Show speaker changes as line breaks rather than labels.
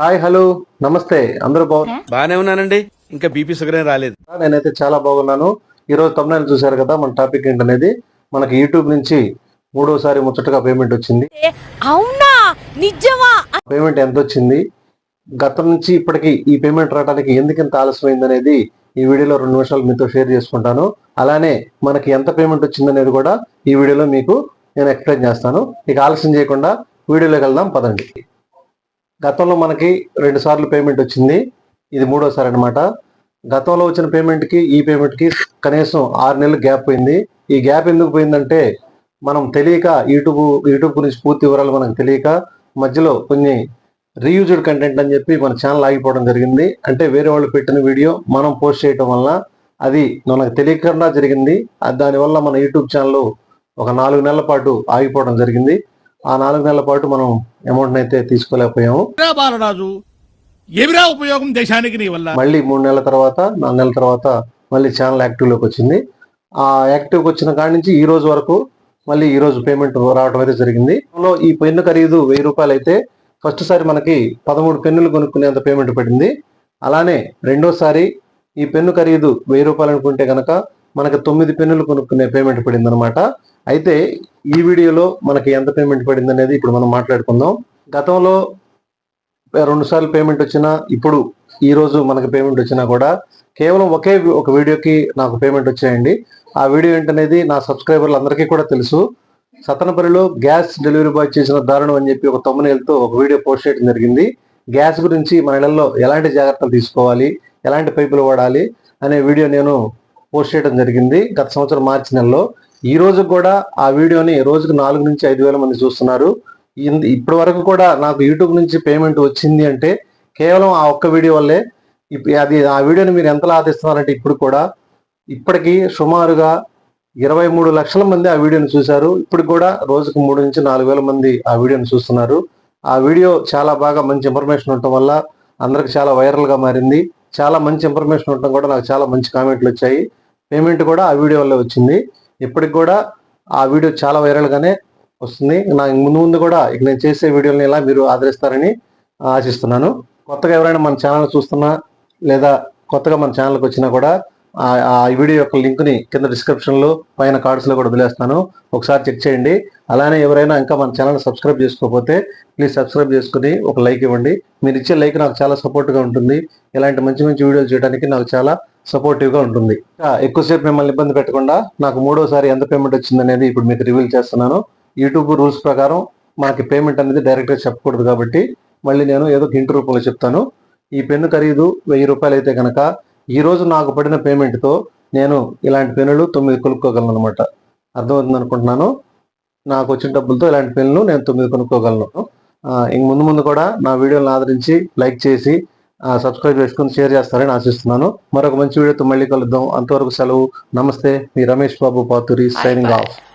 Hi hello. నమస్తే. అందరూ బాగున్నారు
బానే ఉన్నానండి. ఇంకా బీపీ షుగర్ రాలేదు.
నేనైతే చాలా బాగున్నాను. ఈరోజు తమిళ చూశారు కదా మన టాపిక్ ఏంటనేది? మనకి యూట్యూబ్ నుంచి మూడోసారి ముచ్చటగా పేమెంట్ వచ్చింది.
అవునా? నిజమా?
పేమెంట్ ఎంత వచ్చింది గతం నుంచి ఇప్పటికి ఈ పేమెంట్ రావడానికి ఎందుకు ఇంత ఆలస్యమైంది అనేది ఈ వీడియోలో రెండు నిమిషాలు మీతో షేర్ చేసుకుంటాను. అలానే మనకి ఎంత పేమెంట్ వచ్చింది అనేది కూడా ఈ వీడియోలో మీకు నేను ఎక్స్ప్లెయిన్ చేస్తాను. ఇక ఆలస్యం చేయకుండా వీడియోలోకి వెళ్దాం పదండి. గతంలో మనకి రెండు సార్లు పేమెంట్ వచ్చింది. ఇది మూడోసారి అనమాట గతంలో వచ్చిన పేమెంట్కి ఈ పేమెంట్కి కనీసం ఆరు నెలలు గ్యాప్ పోయింది. ఈ గ్యాప్ ఎందుకు పోయిందంటే మనం తెలియక యూట్యూబ్ యూట్యూబ్ గురించి పూర్తి వివరాలు మనకు తెలియక మధ్యలో కొన్ని రీయూజ్డ్ కంటెంట్ అని చెప్పి మన ఛానల్ ఆగిపోవడం జరిగింది. అంటే వేరే వాళ్ళు పెట్టిన వీడియో మనం పోస్ట్ చేయటం వల్ల అది మనకు తెలియకుండా జరిగింది. దానివల్ల మన యూట్యూబ్ ఛానల్ ఒక నాలుగు నెలల పాటు ఆగిపోవడం జరిగింది. ఆ నాలుగు నెలల పాటు మనం అమౌంట్ అయితే తీసుకోలేకపోయాము.
బాలరాజు ఏమిరా ఉపయోగం దేశానికి నీ వల్ల?
మళ్ళీ మూడు నెలల తర్వాత నాలుగు నెలల తర్వాత మళ్ళీ ఛానల్ యాక్టివ్లోకి వచ్చింది. ఆ యాక్టివ్ వచ్చిన కాడి నుంచి ఈ రోజు వరకు మళ్ళీ ఈ రోజు పేమెంట్ రావడం అయితే జరిగింది. ఈ పెన్ను ఖరీదు వెయ్యి రూపాయలు అయితే ఫస్ట్ సారి మనకి పదమూడు పెన్నులు కొనుక్కునేంత పేమెంట్ పడింది అలానే రెండోసారి ఈ పెన్ను ఖరీదు వెయ్యి రూపాయలు అనుకుంటే కనుక మనకు తొమ్మిది పెన్నులు కొనుక్కునే పేమెంట్ పడింది అనమాట అయితే ఈ వీడియోలో మనకి ఎంత పేమెంట్ పడింది అనేది ఇప్పుడు మనం మాట్లాడుకుందాం. గతంలో రెండు సార్లు పేమెంట్ వచ్చినా ఇప్పుడు ఈ రోజు మనకి పేమెంట్ వచ్చినా కూడా కేవలం ఒకే ఒక వీడియోకి నాకు పేమెంట్ వచ్చాయండి. ఆ వీడియో ఏంటనేది నా సబ్స్క్రైబర్లు అందరికీ కూడా తెలుసు. సతనపల్లిలో గ్యాస్ డెలివరీ బాయ్ చేసిన దారుణం అని చెప్పి ఒక తొమ్మిదేళ్ళతో ఒక వీడియో పోస్ట్ చేయడం జరిగింది. గ్యాస్ గురించి మన ఇళ్ళలో ఎలాంటి జాగ్రత్తలు తీసుకోవాలి ఎలాంటి పైపులు వాడాలి అనే వీడియో నేను పోస్ట్ చేయడం జరిగింది గత సంవత్సరం మార్చి నెలలో. ఈ రోజు కూడా ఆ వీడియోని రోజుకు నాలుగు నుంచి ఐదు వేల మంది చూస్తున్నారు. ఇప్పటి వరకు కూడా నాకు యూట్యూబ్ నుంచి పేమెంట్ వచ్చింది అంటే కేవలం ఆ ఒక్క వీడియో వల్లే. ఇప్- అది ఆ వీడియోని మీరు ఎంతలా ఆదిస్తున్నారంటే ఇప్పుడు కూడా. ఇప్పటికి సుమారుగా ఇరవై మూడు లక్షల మంది ఆ వీడియోని చూశారు. ఇప్పుడు కూడా రోజుకు మూడు నుంచి నాలుగు వేల మంది ఆ వీడియోని చూస్తున్నారు. ఆ వీడియో చాలా బాగా మంచి ఇన్ఫర్మేషన్ ఉండటం వల్ల అందరికి చాలా వైరల్గా మారింది. చాలా మంచి ఇన్ఫర్మేషన్ ఉండటం కూడా నాకు చాలా మంచి కామెంట్లు వచ్చాయి. పేమెంట్ కూడా ఆ వీడియో వల్లే వచ్చింది. ఇప్పటికి కూడా ఆ వీడియో చాలా వైరల్గానే వస్తుంది. నా ముందు ముందు కూడా ఇక నేను చేసే వీడియోని ఇలా మీరు ఆదరిస్తారని ఆశిస్తున్నాను. కొత్తగా ఎవరైనా మన ఛానల్ చూస్తున్నా లేదా కొత్తగా మన ఛానల్కి వచ్చినా కూడా ఆ వీడియో యొక్క లింక్ని కింద డిస్క్రిప్షన్లో పైన కార్డ్స్లో కూడా వదిలేస్తాను ఒకసారి చెక్ చేయండి. అలానే ఎవరైనా ఇంకా మన ఛానల్ సబ్స్క్రైబ్ చేసుకోకపోతే ప్లీజ్ సబ్స్క్రైబ్ చేసుకుని ఒక లైక్ ఇవ్వండి. మీరు ఇచ్చే లైక్ నాకు చాలా సపోర్ట్గా ఉంటుంది. ఇలాంటి మంచి మంచి వీడియోలు చేయడానికి నాకు చాలా సపోర్టివ్గా ఉంటుంది. ఎక్కువసేపు మిమ్మల్ని ఇబ్బంది పెట్టకుండా నాకు మూడోసారి ఎంత పేమెంట్ వచ్చింది అనేది ఇప్పుడు మీకు రివీల్ చేస్తున్నాను. యూట్యూబ్ రూల్స్ ప్రకారం మనకి పేమెంట్ అనేది డైరెక్ట్గా చెప్పకూడదు కాబట్టి మళ్ళీ నేను ఏదో హింట్ రూపంలో చెప్తాను. ఈ పెన్ను ఖరీదు వెయ్యి రూపాయలు అయితే కనుక ఈరోజు నాకు పడిన పేమెంట్తో నేను ఇలాంటి పెన్నులు తొమ్మిది కొనుక్కోగలను అనమాట అర్థమవుతుంది అనుకుంటున్నాను? నాకు వచ్చిన డబ్బులతో ఇలాంటి పెన్నులు నేను తొమ్మిది కొనుక్కోగలను. ఇంక ముందు ముందు కూడా నా వీడియోలను ఆదరించి లైక్ చేసి సబ్స్క్రైబ్ చేసుకుని షేర్ చేస్తారని ఆశిస్తున్నాను. మరొక మంచి వీడియోతో మళ్ళీ కలుద్దాం. అంతవరకు సెలవు. నమస్తే. మీ రమేష్ బాబు పాతూరి సైనింగ్ ఆఫ్